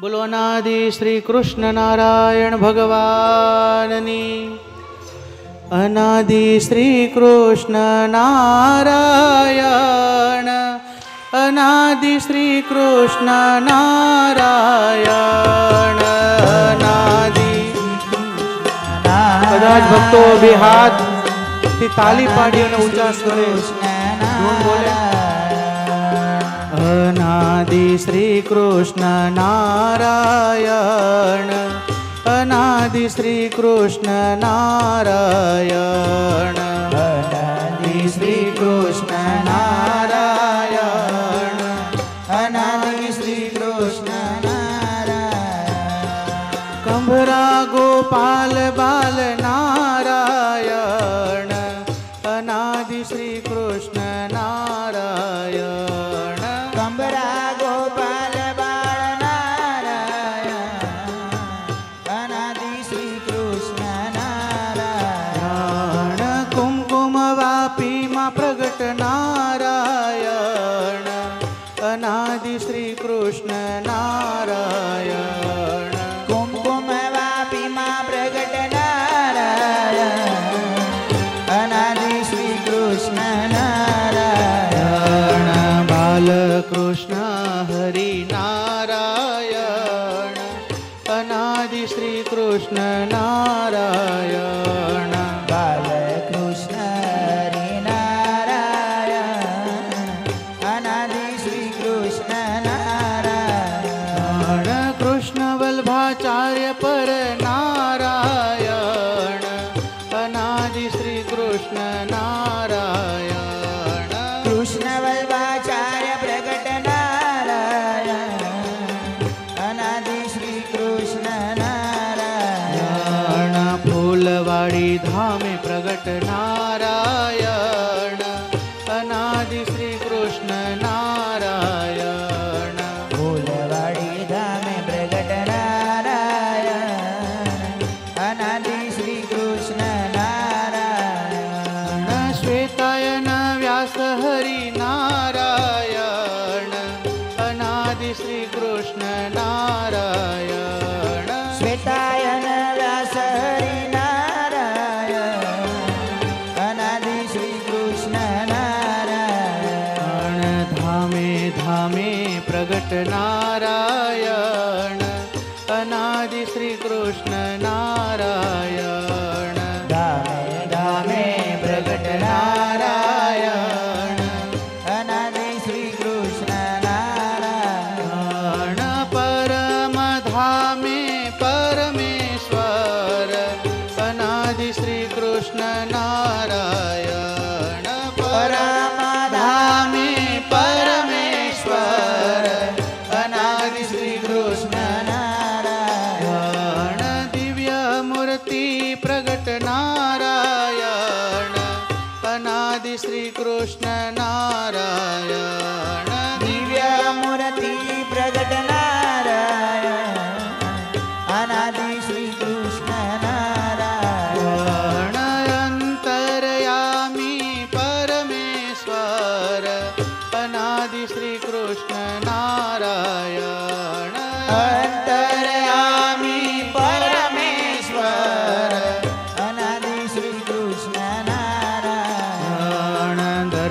બોલો અનાદિ શ્રી કૃષ્ણ નારાયણ ભગવાનની. અનાદિ શ્રી કૃષ્ણ નારાયણ અનાદિ શ્રી કૃષ્ણ નારાયણ અનાદિ કદાચ ભક્તો બે હાથથી તાલી પાડી અને ઊંચા સ્વરે બોલે. અનાદિ શ્રી કૃષ્ણ નારાયણ અનાદિ શ્રી કૃષ્ણ નારાયણ અનાદિ શ્રી કૃષ્ણ નારાયણ અનાદિ શ્રી કૃષ્ણ નારાયણ કંભરા ગોપાલ બાલ નારાયણ બાલકૃષ્ણ હરિ નારાયણ. અનાદિ શ્રી કૃષ્ણ નારાયણ. બાલકૃષ્ણ હરિ નારાયણ. અનાદિ શ્રી કૃષ્ણ નારાયણ. નારાયણ કૃષ્ણ વલ્ભાચાર્ય પર ફૂલવાડી ધામે પ્રગટ નારાયણ પ્રગટ મૂર્તિ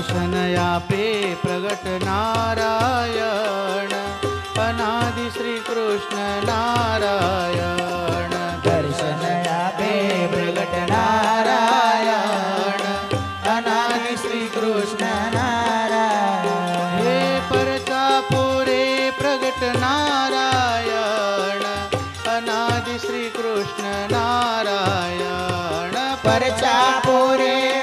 દર્શન આપે પ્રગટ નારાયણ. અનાદિ શ્રી કૃષ્ણ નારાયણ. દર્શન આપે પ્રગટ નારાયણ. અનાદિ શ્રી કૃષ્ણ નારાયણ. હે પરચાપુરે પ્રગટ નારાયણ. અનાદિ શ્રી કૃષ્ણ નારાયણ. પરચાપોરે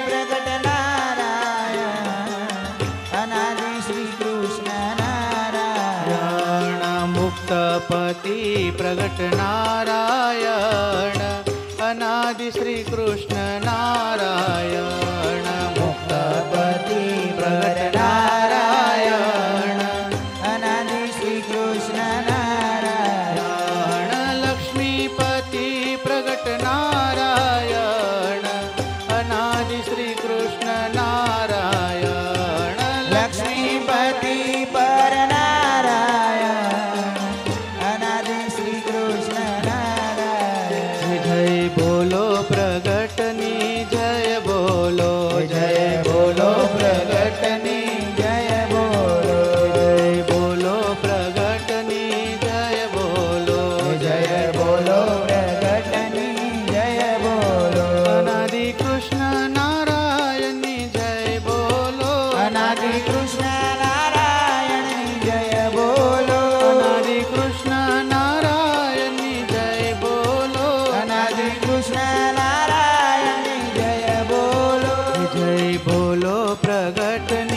મુક્તપતિ પ્રગટ નારાયણ અનાદિ શ્રી કૃષ્ણ નારાયણ મુક્તપતિ પ્રગટ નારાયણ અનાદિ શ્રી કૃષ્ણ નારાયણ લક્ષ્મીપતિ પ્રગટ નારાયણ અનાદિ શ્રી કૃષ્ણ નારાયણ જય બોલો પ્રગટની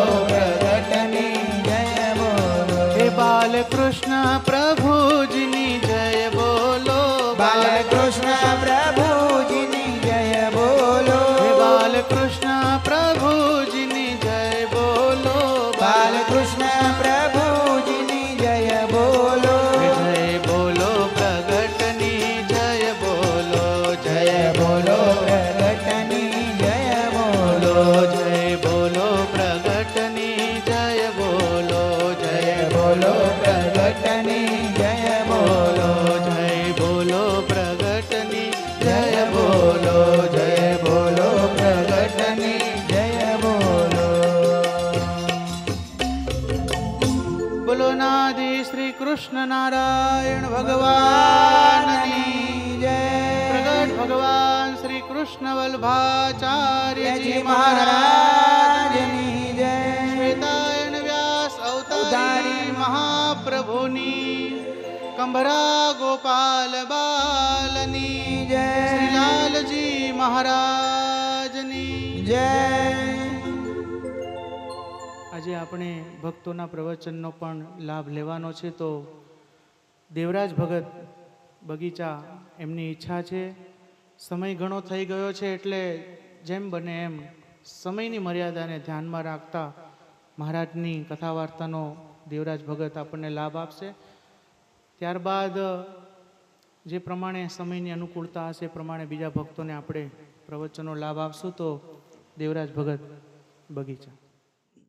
શ્રી કૃષ્ણ નારાયણ ભગવાનની જય. પ્રગટ ભગવાન શ્રી કૃષ્ણ વલ્ભાચાર્યજી યજી મહારાજ મહારાજની જય. શ્વેતાયન વ્યાસ અવતારી મહાપ્રભુની. કંભરા ગોપાલ બાલની જય. શ્રીલાલજી મહારાજની જય. આજે આપણે ભક્તોના પ્રવચનનો પણ લાભ લેવાનો છે તો દેવરાજ ભગત બગીચા એમની ઈચ્છા છે. સમય ઘણો થઈ ગયો છે એટલે જેમ બને એમ સમયની મર્યાદાને ધ્યાનમાં રાખતા મહારાજની કથા વાર્તાનો દેવરાજ ભગત આપણને લાભ આપશે. ત્યારબાદ જે પ્રમાણે સમયની અનુકૂળતા હશે એ પ્રમાણે બીજા ભક્તોને આપણે પ્રવચનો લાભ આપશું તો દેવરાજ ભગત બગીચા.